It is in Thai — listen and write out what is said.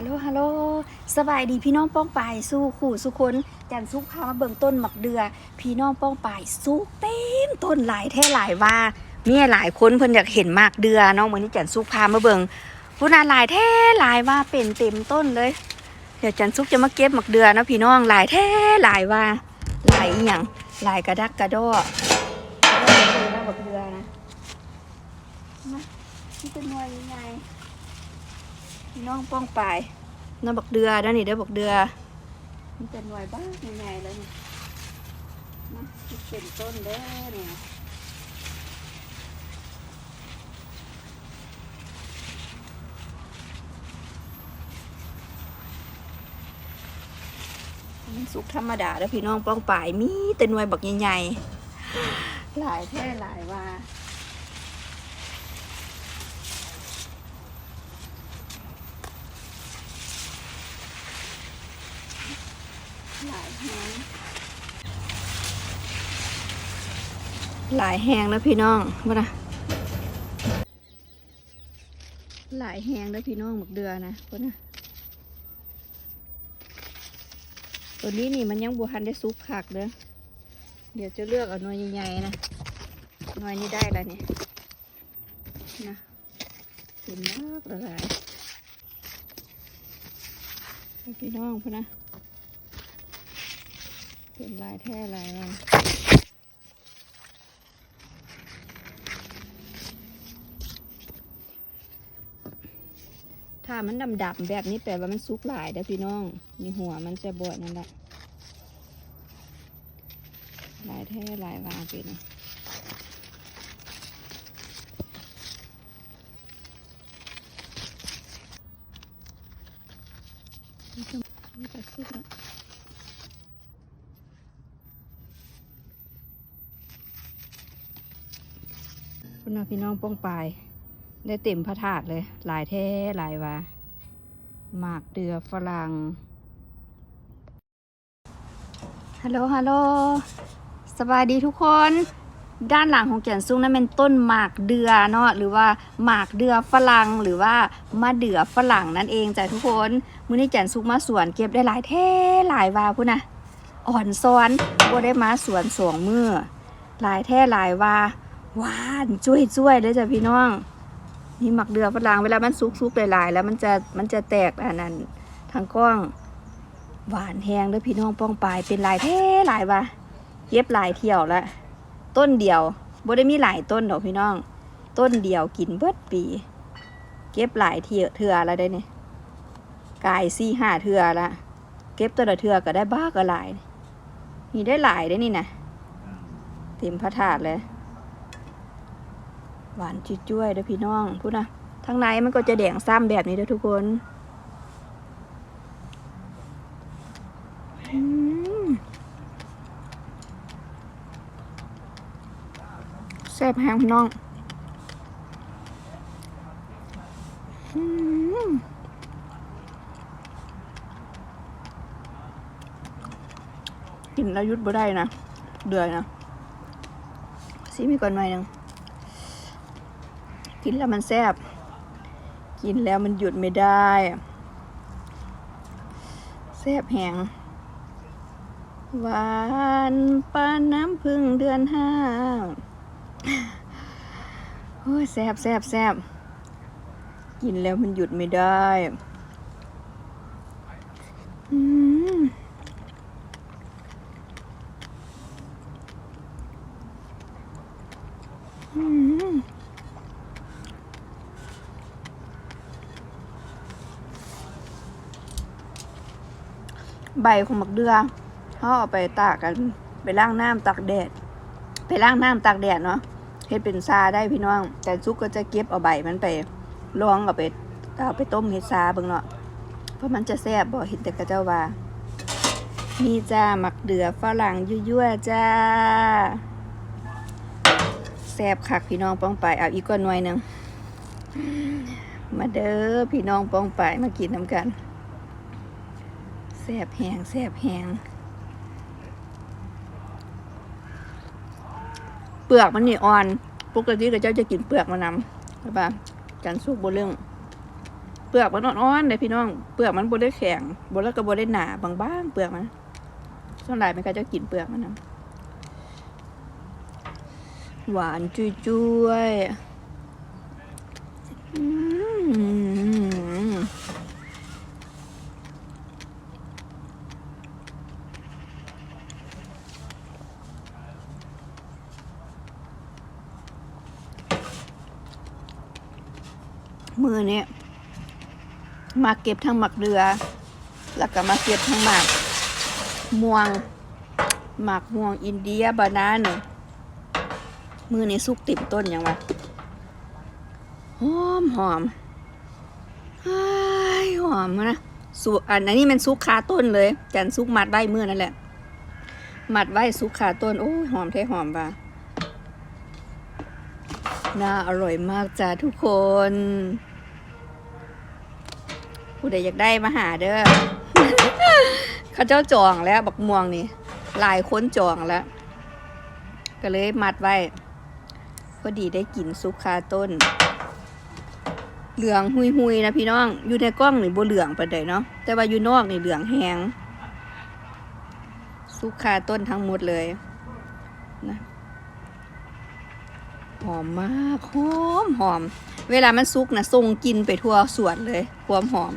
ฮัลโหลฮัลโหลสบายดีพี่น้องป้องปายสู้ขู่สุคนจันซุกพามาเบิ่งต้นหมักเดือ พี่น้องป้องปายสุกเต็มต้นหลายแท่หลายว่ามีหลายคนเพิ่นอยากเห็นหมากเดือเนาะเมื้อนี้จันซุกพามาเบิ่งผู้นาหลายแท่หลายว่าเป็นเต็มต้นเลย เดี๋ยวจันซุกจะมาเก็บหมักเดือนะพี่น้องหลายแท่หลายว่าหลายอีหยังหลายกระดักกระดอหมักเดือนะมาที่เป็นวยยังไง พี่น้องป้องปลายน้าบักเดือด้านนี่เด้อบักเดือมันเป็นหน่วยบ้างใหญ่ๆเลยนี่นะมันเป็นต้นเด้อเนี่ยมันสุกธรรมดาแล้วพี่น้องป้องปลายมีแต่หน่วยบักใหญ่ๆหลายแท่หลายว่า หลายแหงหลายแหงนะพี่น้องว่านะหลายแหงนะพี่น้องหมึกเดือนะว่นะตัวนี้นี่มันยังบวทันได้ซุกคักเด้อเดี๋ยวจะเลือกเอาหน่วยใหญ่ๆนะหน่วยนี้ได้แล้วเนี่ยนะเห็นมากละลายพี่น้องพอนะ เป็นลายแท้ลายอะไรถ้ามันดำดำแบบนี้แปลว่ามันสุกหลายเด้อพี่น้อง มีหัวมันจะบวดนั่นแหละลายแท้ลายวางเป็นนี่ก็นี่ก็สุกแล้ว คุณน้าพี่น้องป้องปาย ได้เต็มพระถาดเลย หลายแท้หลายว่าหมากเดือฝรั่งฮัลโหลฮัลโหลสบายดีทุกคน ด้านหลังของแก่นซุ้งนั้นเป็นต้นหมากเดือเนาะหรือว่าหมากเดือฝรั่งหรือว่ามะเดือฝรั่งนั่นเองจ้ะทุกคนมื้อนี้แก่นซุ้งมาสวนเก็บได้หลายแท้หลายวาพุ่นนะอ่อนซ้อนบ่ได้มาสวนสองมือหลายแท้หลายว่า หวานจุ้ยจุ้ยๆเลยจ้ะพี่น้อง นี่หมักเดือฝรั่งเวลามันซุกๆหลายๆ แล้วมันจะมันจะแตกอันนั้นทางกล้องหวานแห้งเลยพี่น้องป้องปลายเป็นหลายแท้หลายว่ะเย็บหลายเที่ยวละต้นเดียวบ่ได้มีหลายต้นดอกพี่น้อง ต้นเดียวกินเบิดปี เก็บหลายเที่ยวเถื่อแล้วได้เนี่ยกายซี่ห้าเถื่อละเก็บตัวละเถื่อก็ได้บ้าก็หลายนี่ได้หลายได้นี่นะเต็มพระถาดเลย หวานจุ้ยๆเด้อพี่น้องพูดนะทางในมันก็จะแดงซ้ำแบบนี้เด้อทุกคนแซ่บแฮงพี่น้องอืมกินแล้วยุดบ่ได้นะ เดือยนะซีมีก่อนหน่อยนึง กินแล้วมันแซ่บ กินแล้วมันหยุดไม่ได้ แซ่บแหงหวานปานน้ำพึ่งเดือนห้าโอ้ยแซ่บแซ่บแซ่บกินแล้วมันหยุดไม่ได้อืมอืม ใบของหมักเดือเขาเอาไปตากกัน ไปล้างน้ำตากแดด ไปล้างน้ำตากแดดเนาะเฮ็ดเป็นซาได้พี่น้อง แต่ซุกก็จะเก็บเอาใบมันไปลองเอาไปเอาไปต้มเฮ็ดซาเบิ่งเนาะเพราะมันจะแซ่บบ่เห็นแต่กระเจ้าว่ามีจ้าหมักเดือฝรั่งยั่วๆจ้าแซ่บคักพี่น้องป้องไปเอาอีกก้อนหน่วยนึงมาเด้อพี่น้องป้องไปมากินน้ำกัน สบแหงแสบแหงเปลือกมันนี่อ่อนปกติก็เจ้าจะกินเปลือกมันนำใช่ปะจันสุกบนเรื่อง เปลือกมันอ่อนๆเลยพี่น้อง เปลือกมันบดได้แข็งบดแล้วก็บดได้หนาบางๆเปลือกมันส่วนใหญ่มันก็จะกินเปลือกมันนะหวานจุ้ยๆอืม มือเนี่ยมาเก็บทั้งหมักเรือ แล้วก็มาเก็บทั้งหมากม่วงหมากม่วงอินเดียบานาเนยมือนี้สุกติ่มต้นยังวะหอมหอมอ้าหอมนะสุอันนี้มันซุกคาต้นเลย จันซุกมัดไว้มือนั่นแหละ มัดไว้ซุกคาต้น โอ้ยหอมแท้หอมว่ะน่าอร่อยมากจ้าทุกคน ผู้ใดอยากได้มาหาเด้อเขาเจ้าจองแล้ว บักม่วงนี่หลายคนจองแล้ว ก็เลยมัดไว้พอดีได้กินซุปคาต้น เหลืองหุยหุยๆนะพี่น้อง อยู่ในกล้องนี่บ่เหลืองปานใดเนาะแต่ว่าอยู่นอกนี่เหลืองแหงซุปคาต้นทั้งหมดเลยนะ อมมากหอมหอม เวลามันซุกนะส่งกินไปทั่วสวนเลย ความหอม